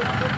了。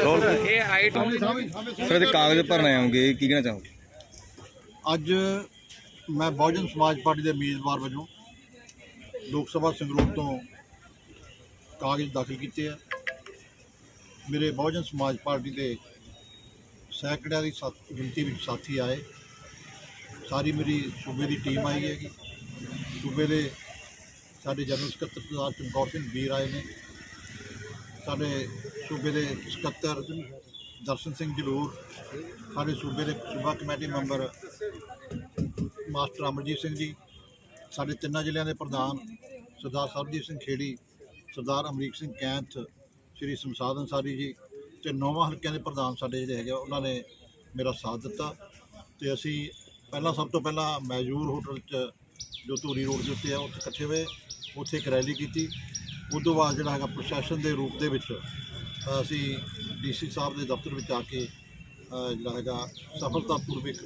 ਇਹ height sir ਇਹਦੇ ਕਾਗਜ਼ ਭਰਨੇ ਆਉਂਗੇ ਕੀ ਕਹਿਣਾ ਚਾਹੋਗੇ? ਅੱਜ ਮੈਂ ਬਹੁਜਨ ਸਮਾਜ ਪਾਰਟੀ ਦੇ ਉਮੀਦਵਾਰ ਵਜੋਂ ਲੋਕ ਸਭਾ ਸੰਗਰੂਰ ਤੋਂ ਕਾਗਜ਼ ਦਾਖਲ ਕੀਤੇ ਆ। ਮੇਰੇ ਬਹੁਜਨ ਸਮਾਜ ਪਾਰਟੀ ਦੇ ਸੈਕਟਰੀਆਂ ਦੀ ਸਾਥ- ਗਿਣਤੀ ਵਿੱਚ ਸਾਥੀ ਆਏ। ਸਾਰੀ ਮੇਰੀ ਸੂਬੇ ਦੀ ਟੀਮ ਆਈ ਹੈਗੀ। ਸੂਬੇ ਦੇ ਸਾਡੇ ਜਨਰਲ ਸਕੱਤਰ ਸਰਦਾਰ ਚਮਕੌਰ ਸਿੰਘ ਵੀਰ ਆਏ ਨੇ। ਸਾਡੇ ਸੂਬੇ ਦੇ ਸਕੱਤਰ ਦਰਸ਼ਨ ਸਿੰਘ ਜਲੂਰ ਸਾਡੇ ਸੂਬੇ ਦੇ ਸੂਬਾ committee member master Amarjit Singh ji ਸਾਡੇ ਤਿੰਨਾਂ ਜ਼ਿਲ੍ਹਿਆਂ ਦੇ ਪ੍ਰਧਾਨ ਸਰਦਾਰ ਸਰਬਜੀਤ ਸਿੰਘ ਖੇੜੀ ਸਰਦਾਰ ਅਮਰੀਕ ਸਿੰਘ ਕੈਂਥ ਸ਼੍ਰੀ ਸਮਸਾਦ ਅੰਸਾਰੀ ਜੀ ਤੇ ਨੌਵਾਂ ਹਲਕਿਆਂ ਦੇ ਪ੍ਰਧਾਨ ਸਾਡੇ ਜਿਹੜੇ ਹੈਗੇ ਆ, ਉਹਨਾਂ ਨੇ ਮੇਰਾ ਸਾਥ ਦਿੱਤਾ ਤੇ ਅਸੀਂ ਪਹਿਲਾਂ ਸਭ ਤੋਂ ਪਹਿਲਾਂ ਮੈਜੂਰ ਹੋਟਲ 'ਚ ਜੋ ਧੂਰੀ ਰੋਡ ਦੇ ਉੱਤੇ ਆ ਉੱਥੇ ਇਕੱਠੇ ਹੋਏ ਉੱਥੇ ਇੱਕ ਰੈਲੀ ਕੀਤੀ। ਉਸ ਤੋਂ ਬਾਅਦ ਜਿਹੜਾ ਹੈਗਾ ਪ੍ਰਸ਼ਾਸਨ ਦੇ ਰੂਪ ਦੇ ਵਿੱਚ ਅ, ਅਸੀਂ ਡੀਸੀ ਸਾਹਿਬ ਦੇ ਦਫ਼ਤਰ ਵਿੱਚ ਆ ਕੇ ਜਿਹੜਾ ਹੈਗਾ ਸਫਲਤਾਪੂਰਵਕ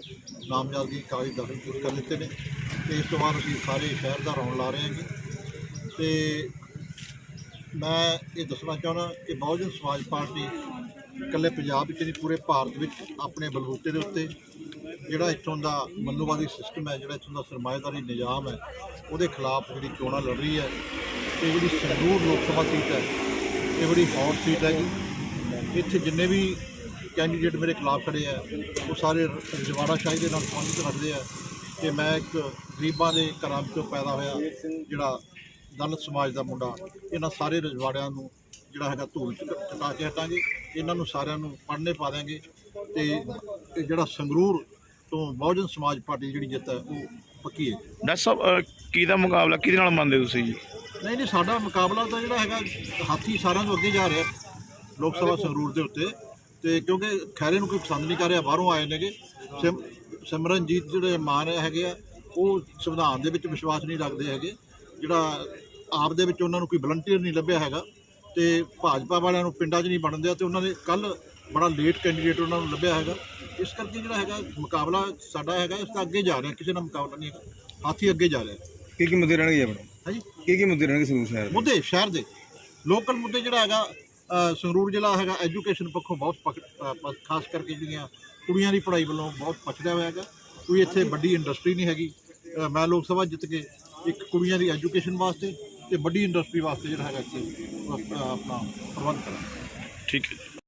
ਨਾਮਜ਼ਦਗੀ ਕਾਗਜ਼ ਦਾਖਲ ਕਰ ਦਿੱਤੇ ਨੇ ਤੇ ਇਸ ਤੋਂ ਬਾਅਦ ਅਸੀਂ ਸਾਰੇ ਸ਼ਹਿਰ ਦਾ ਰੌਣ ਲਾ ਰਹੇ ਹਾਂਗੇ। ਤੇ ਮੈਂ ਇਹ ਦੱਸਣਾ ਚਾਹੁੰਦਾ ਕਿ ਬਹੁਜਨ ਸਮਾਜ ਪਾਰਟੀ ਇਕੱਲੇ ਪੰਜਾਬ ਵਿੱਚ ਨਹੀਂ ਪੂਰੇ ਭਾਰਤ ਵਿੱਚ ਆਪਣੇ ਬਲਬੂਤੇ ਦੇ ਉੱਤੇ ਜਿਹੜਾ ਇੱਥੋਂ ਦਾ ਮਨੂਵਾਦੀ ਸਿਸਟਮ ਹੈ ਜਿਹੜਾ ਇੱਥੋਂ ਦਾ ਸਰਮਾਏਦਾਰੀ ਨਿਜ਼ਾਮ ਹੈ ਉਹਦੇ ਖਿਲਾਫ ਜਿਹੜੀ ਚੋਣਾਂ ਲੜ ਰਹੀ ਹੈ ਤੇ ਜਿਹੜੀ ਸੰਗਰੂਰ ਲੋਕ ਸਭਾ ਸੀਟ ਹੈ, ਇਹ ਬੜੀ ਹੌਟ ਸੀਟ ਹੈਗੀ। ਇੱਥੇ ਜਿੰਨੇ ਵੀ ਕੈਂਡੀਡੇਟ ਮੇਰੇ ਖਿਲਾਫ ਖੜੇ ਆ, ਉਹ ਸਾਰੇ ਰਜਵਾੜਾ ਸ਼ਾਹੀ ਦੇ ਨਾਲ ਸੰਬੰਧਿਤ ਰੱਖਦੇ ਆ ਕਿ ਮੈਂ ਇੱਕ ਗਰੀਬਾਂ ਦੇ ਘਰਾਂ ਵਿੱਚੋਂ ਪੈਦਾ ਹੋਇਆ, ਜਿਹੜਾ ਦਲਿਤ ਸਮਾਜ ਦਾ ਮੁੰਡਾ, ਇਹਨਾਂ ਸਾਰੇ ਰਜਵਾੜਿਆਂ ਨੂੰ ਜਿਹੜਾ ਹੈਗਾ ਧੂਲ ਚ ਚਟਾ ਕੇ ਹਟਾਂਗੇ, ਇਹਨਾਂ ਨੂੰ ਸਾਰਿਆਂ ਨੂੰ ਪੜ੍ਹਨੇ ਪਾ ਦਿਆਂਗੇ ਤੇ ਇਹ ਜਿਹੜਾ ਸੰਗਰੂਰ ਤੋਂ ਬਹੁਜਨ ਸਮਾਜ ਪਾਰਟੀ ਦੀ ਜਿਹੜੀ ਜਿੱਤ ਹੈ, ਉਹ ਪੱਕੀ ਹੈ ਡਾਕਟਰ ਸਾਹਿਬ ਕਿਹਦਾ ਮੁਕਾਬਲਾ, ਕਿਹਦੇ ਨਾਲ ਮੰਨਦੇ ਹੋ ਤੁਸੀਂ ਜੀ? ਨਹੀਂ ਨਹੀਂ ਸਾਡਾ ਮੁਕਾਬਲਾ ਤਾਂ ਜਿਹੜਾ ਹੈਗਾ ਹਾਥੀ ਸਾਰਿਆਂ ਤੋਂ ਅੱਗੇ ਜਾ ਰਿਹਾ ਲੋਕ ਸਭਾ ਸੰਗਰੂਰ ਦੇ ਉੱਤੇ। ਤੇ ਕਿਉਂਕਿ ਖੈਰੇ ਨੂੰ ਕੋਈ ਪਸੰਦ ਨਹੀਂ ਕਰ ਰਿਹਾ ਬਾਹਰੋਂ ਆਏ ਨੇਗੇ। ਸਿਮ- ਸਿਮਰਨਜੀਤ ਜਿਹੜੇ ਮਾਨ ਹੈਗੇ ਆ ਉਹ ਸੰਵਿਧਾਨ ਦੇ ਵਿੱਚ ਵਿਸ਼ਵਾਸ ਨਹੀਂ ਰੱਖਦੇ ਹੈਗੇ। ਜਿਹੜਾ ਆਪ ਦੇ ਵਿੱਚ ਉਹਨਾਂ ਨੂੰ ਕੋਈ ਵਲੰਟੀਅਰ ਨਹੀਂ ਲੱਭਿਆ ਹੈਗਾ। ਤੇ ਭਾਜਪਾ ਵਾਲਿਆਂ ਨੂੰ ਪਿੰਡਾਂ 'ਚ ਨਹੀਂ ਬਣਨ ਦਿਆ ਤੇ ਉਹਨਾਂ ਨੇ ਕੱਲ ਬੜਾ ਲੇਟ ਕੈਂਡੀਡੇਟ ਉਹਨਾਂ ਨੂੰ ਲੱਭਿਆ ਹੈਗਾ। ਇਸ ਕਰਕੇ ਜਿਹੜਾ ਹੈਗਾ ਮੁਕਾਬਲਾ ਸਾਡਾ ਹੈਗਾ ਇਸ ਦਾ ਅੱਗੇ ਜਾ ਰਿਹਾ ਕਿਸੇ ਨਾਲ ਮੁਕਾਬਲਾ ਨਹੀਂ ਹੈਗਾ। ਹਾਥੀ ਅੱਗੇ ਜਾ ਰਿਹਾ। ਕੀ ਕੀ ਮੁੱਦੇ ਰਹਿਣਗੇ ਆਪਣੇ? ਹਾਂਜੀ। ਕੀ ਕੀ ਮੁੱਦੇ ਰਹਿਣਗੇ ਸੰਗਰੂਰ ਸ਼ਹਿਰ ਦੇ? ਮੁੱਦੇ ਸ਼ਹਿਰ ਦੇ। ਲੋਕਲ ਮੁੱਦੇ ਜਿਹੜਾ ਹੈਗਾ ਅ, ਸੰਗਰੂਰ ਜ਼ਿਲ੍ਹਾ ਹੈਗਾ ਐਜੂਕੇਸ਼ਨ ਪੱਖੋਂ ਬਹੁਤ ਪਕ- ਅ, ਪ- ਖਾਸ ਕਰਕੇ ਜਿਹੜੀਆਂ ਕੁੜੀਆਂ ਦੀ ਪੜ੍ਹਾਈ ਵੱਲੋਂ ਬਹੁਤ ਪਛੜਿਆ ਹੋਇਆ ਹੈਗਾ। ਕੋਈ ਇੱਥੇ ਵੱਡੀ ਇੰਡਸਟਰੀ ਨਹੀਂ ਹੈਗੀ। ਅ, ਮੈਂ ਲੋਕ ਸਭਾ ਜਿੱਤ ਕੇ ਇੱਕ ਕੁੜੀਆਂ ਦੀ ਐਜੂਕੇਸ਼ਨ ਵਾਸਤੇ ਤੇ ਵੱਡੀ ਇੰਡਸਟਰੀ ਵਾਸਤੇ ਜਿਹੜਾ ਹੈਗਾ ਇੱਥੇ ਅ, ਆਪਣਾ ਪ੍ਰਬੰਧ ਕਰਾਂ ਠੀਕ ਹੈ ਜੀ।